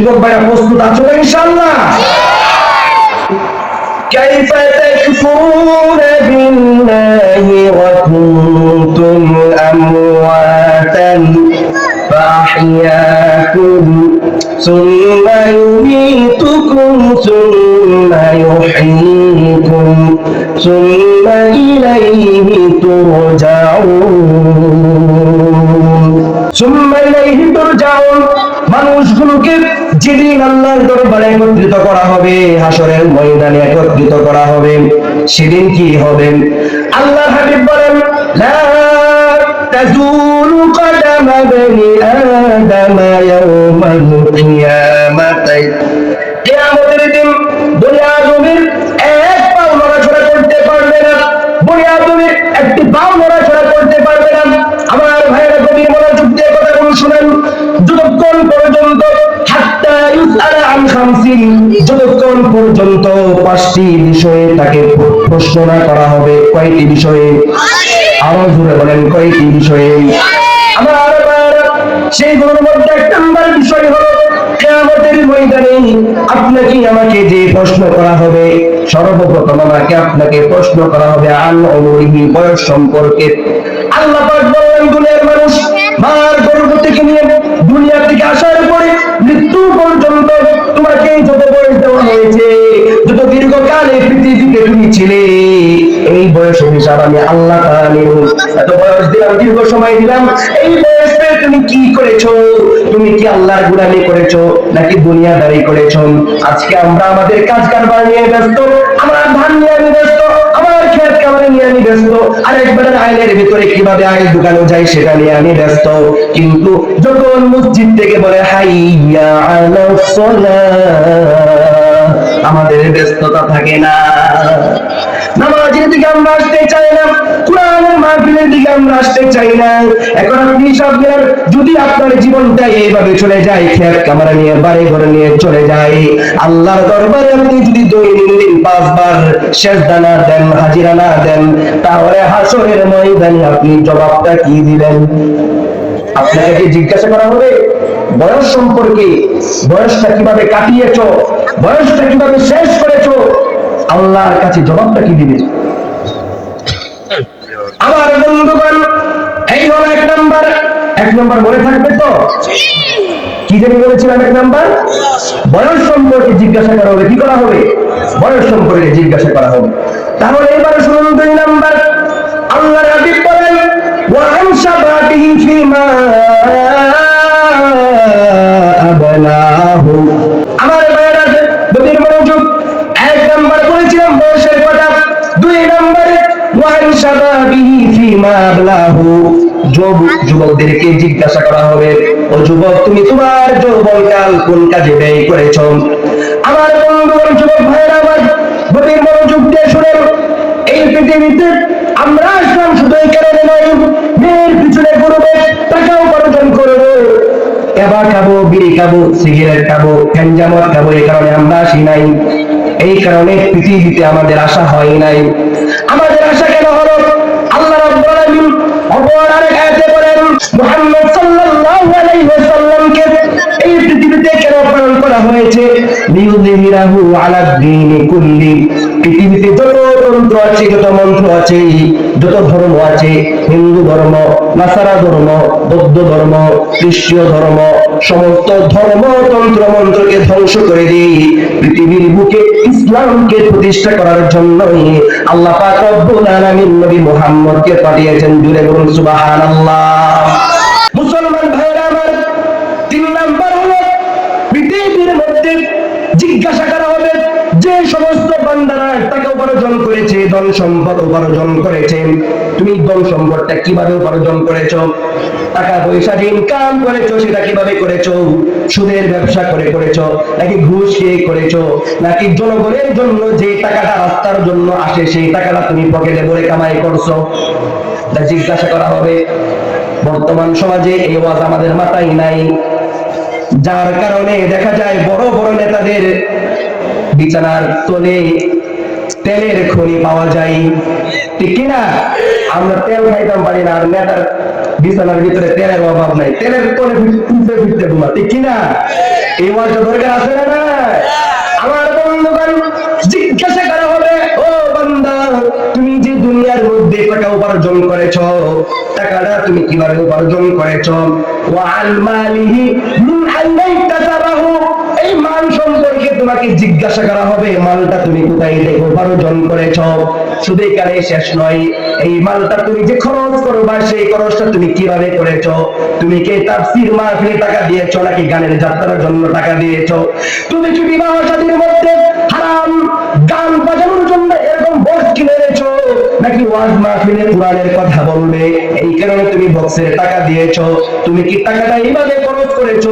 যুবক ভাইরা প্রস্তুত আছো তো ইনশাআল্লাহ كيف تكفرون بالله وكنتم أمواتا فأحياكم ثم يميتكم ثم يحييكم ثم إليه ترجعون ثم إليه ترجعون মানুষগুলোকে যেদিন আল্লাহর দরবারে একত্রিত করা হবে হাসরের ময়দানে একত্রিত করা হবে সেদিন কি হবে আল্লাহ হাবিব বলেন লা تزول قدم ابن آدم يوم القيامة কিয়ামতের দিন দুনিয়া জমির এক পাও নড়াচড়া করতে পারবে না দুনিয়া জমির একটি পাও নড়াচড়া পর্যন্ত পাঁচটি বিষয়ে তাকে প্রশ্ননা করা হবে। কয়টি বিষয়ে? আরও জোরে বলেন, কয়টি বিষয়ে? ভাইয়েরা সেইগুলোর মধ্যে এক নম্বর বিষয় হলো, কেয়ামতের ময়দানে আপনাকে আমাকে যে প্রশ্ন করা হবে, সর্বপ্রথম আমাকে আপনাকে প্রশ্ন করা হবে আন অমরিহি বয়স সম্পর্কে। আল্লাহ পাক বললেন, দুনিয়ার মানুষ ছিলে এই বয়সের হিসাব আমি আল্লাহ এত বয়স দিলাম, দীর্ঘ সময় দিলাম, এই বয়স তুমি কি করেছ? তুমি কি আল্লাহর গুলামি করেছ নাকি দুনিয়াদারি করেছ? আজকে আমরা আমাদের কাজ কারবার নিয়ে ব্যস্ত, আমার ধান নিয়ে আমি ব্যস্ত, আমার খেত কামারে নিয়ে আমি ব্যস্ত আর একবারের আইনের ভিতরে কীভাবে আইন ঢুকানো যায় সেটা নিয়ে আমি ব্যস্ত। কিন্তু যখন মসজিদ থেকে বলে, হাইয়া আলাস সালাহ আমাদের ব্যস্ততা থাকে না। নামাজের দিকে আমরা আসতে চাই না, কোরআনের মাহফিলের দিকে আমরা আসতে চাই না। এখন আপনি সব দিনের যদি আপনার জীবনটা এইভাবে চলে যায়, খেত কামারা নিয়ে, বাড়ি ঘরে নিয়ে চলে যায়, আল্লাহর দরবারে আপনি যদি দৈনন্দিন পাঁচবার শেষ দানা, হাজিরা না দেন, তাহলে হাসরের ময়দানে আপনি জবাবটা কি দিবেন? আপনাকে কি জিজ্ঞাসা করা হবে? বয়স সম্পর্কে বয়সটা কীভাবে কাটিয়েছ, বয়সটা কীভাবে শেষ করেছ, আল্লাহর কাছে জবাবটা কি দিবে? আমার বন্ধুগণ, এই হলো এক নাম্বার এক নাম্বার মনে থাকবে তো? কি জানি বলেছিলাম এক নাম্বার? বয়স সম্পর্কে জিজ্ঞাসা করা হবে, কি করা হবে? বয়স সম্পর্কে জিজ্ঞাসা করা হবে। তাহলে এবার শুনুন দুই নাম্বার। আল্লাহ রাবিব বলেন, ওয়া আনশাবাতিহি ফিমা শাবাবিহি ফিমা আবলাহু। যুবকদেরকে জিজ্ঞাসা করা হবে ও যুবক তুমি তোমার যৌবনকাল কোন কাজে ব্যয় করেছ? আমার যুবক আমার গভীর মনোযোগ দিয়ে শুনেন। এই পৃথিবীতে আমরা আসলাম শুধু এই কারণে নয় মেয়ের পিছনে টাকা উপার্জন করব। এবার খাব বিড়ি খাব সিগারেট খাব গ্যাঞ্জামত খাব এই কারণে আমরা আসি নাই। এই কারণে পৃথিবীতে আমাদের আশা হয় নাই। আমাদের আলামিন অপর আরেক আয়াতে বলেন মুহাম্মদ সাল্লাল্লাহু আলাইহি ওয়াসাল্লামকে এই পৃথিবীতে কেন প্রেরণ করা হয়েছে? লিউযহিরাহু আলা দ্বীনি পৃথিবীতে যত তন্ত্র আছে, যত মন্ত্র আছে, যত ধর্ম আছে, হিন্দু ধর্ম, নাসারা ধর্ম, বৌদ্ধ ধর্ম, খ্রিস্টীয় ধর্ম, সমস্ত ধর্ম তন্ত্র মন্ত্রকে ধ্বংস করে দিই। পৃথিবীর বুকে ইসলামকে প্রতিষ্ঠা করার জন্যই আল্লাহ পাক রব্বুল আলামিন নবী মুহাম্মদকে পাঠিয়েছেন জুড়ে বলুন সুবহানাল্লাহ। সম্পদ উপার্জন করেছে তুমি ধন সম্পদটা কীভাবে উপার্জন করেছ? টাকা পয়সা যে ইনকাম করেছ, সেটা কীভাবে করেছ? সুদের ব্যবসা করে করেছ, নাকি ঘুষ খেয়ে করেছ, নাকি জনগণের জন্য যে টাকাটা রাস্তার জন্য আসে, সেই টাকাটা তুমি পকেটে ভরে কামাই করছ? তা জিজ্ঞাসা করা হবে। বর্তমান সমাজে এই ওয়াজ আমাদের মাথায় নাই। যার কারণে দেখা যায় বড় বড় নেতাদের বিছানার তলে তেলের খনি পাওয়া যায়। ঠিক কিনা? আমরা তেল খাইতাম পারি না, আর নেতার বিছানার ভিতরে তেলের অভাব নাই। তেলের তলে ফিরতে ফিরতে ঘুমা ঠিক কিনা? এই ওয়াজটা দরকার আছে না আমার বন্ধুগণ, জিজ্ঞাসা করা হবে, ও বান্দা, তুমি যে দুনিয়ার মধ্যে টাকা উপার্জন করেছ, টাকাটা তুমি কীভাবে উপার্জন করেছ? ওয়াল মালিহি মিন ইকতাসাবাহু এই মাল সম্পর্কে তোমাকে জিজ্ঞাসা করা হবে মালটা তুমি কোথায় থেকে উপার্জন করেছ, শুধু এখানে শেষ নয়, এই মালটা তুমি যে খরচ করবা, সেই খরচটা তুমি কীভাবে করেছ? তুমি কি তাফসীর মাহফিলে টাকা দিয়েছ নাকি গানের যাত্রার জন্য টাকা দিয়েছ? তুমি কি বিবাহ শাদীর মধ্যে হারাম গান বাজানোর জন্য এরকম বক্স কিনে এনেছো নাকি ওয়াজ মাহফিলে কোরআনের কথা বলবে? এই কারণে তুমি বক্সের টাকা দিয়েছ, তুমি কি টাকাটা এইভাবে খরচ করেছ?